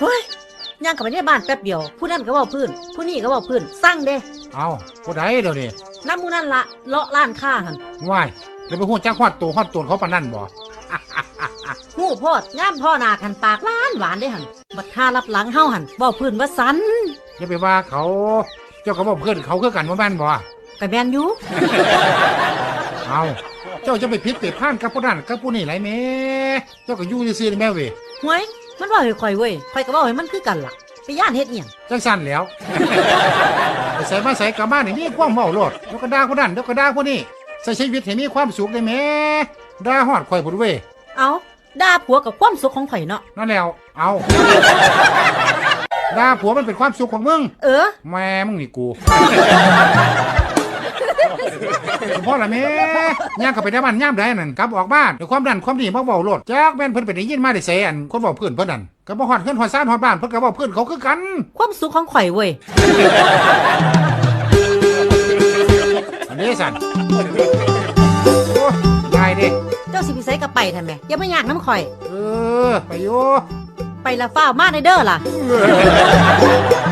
เฮ้ยย่างกลับไปในบ้านแป๊บเดียว ผู้นั้นก็เว่าพื้น ผู้นี้ก็เว่าพื้นสั่งเด้เอาผู้ใดเดี๋ยวนี้น้ำมูนั่นละเลาะล้านค่าหันว่ายแล้วไปพูดจ้าฮอดตัวฮอดตัวเขาปานนั่นบ่ หูโพดย่ามพ่อนากันปากล้านหวานได้หันบัดท่ารับหลังเฮาหันเว่าพื้นว่าสันอย่าไปว่าเขา เจ้าก็บอกเพื่อนเขาคือกันว่าแม่นบ่กะแมนอยู่เอาเจ้าจะไปพิษไปพลาดกับผู้นั้นกับผู้นี้ไรแม่เจ้าก็อยู่ซื่อๆนี่แม่เว้ยหวย มันว่าให้ข่อยเว้ยข่อยก็เว่าให้มันคือกันล่ะ ไปย่านเฮ็ดเอียงจังสั่นแหล้ว ไปใส่มาใส่กลับบ้านนี่มีความเมาโลดเดี๋ยวก็ด่าผู้นั้นเดี๋ยวก็ด่าผู้นี้ใส่ชีวิตให้มีความสุขได้แม่ด่าฮอดข่อยพุ่นเว้ยเอาด่าผัวกับความสุขของข่อยเนาะนั่นแล้วเอาด่าผัวมันเป็นความสุขของมึงเออ แม่มึงนี่กู พ่อละแม่ย่างเข้าไปได้บ้านย่ามได้นั่นกลับออกบ้านด้วยความดันความดีมาเบาโลดจากแม่นเพิ่นไปได้ยินมาได้เสอันคนเบาเพื่อนเพิ่นนั่นก็บ่ฮอดเฮือนฮอดซ่านฮอดบ้านเพิ่นก็เว้าเพื่อนเขาคือกัน ความสุขของข่อยเว้ยอันนี้สั่นโอ้ยายเด้เจ้าสิพิไสกับไปทำไมอย่ามาอยากน้ำข่อย เออไปอยู่ ไปละฟ้าวมาในเด้อล่ะเ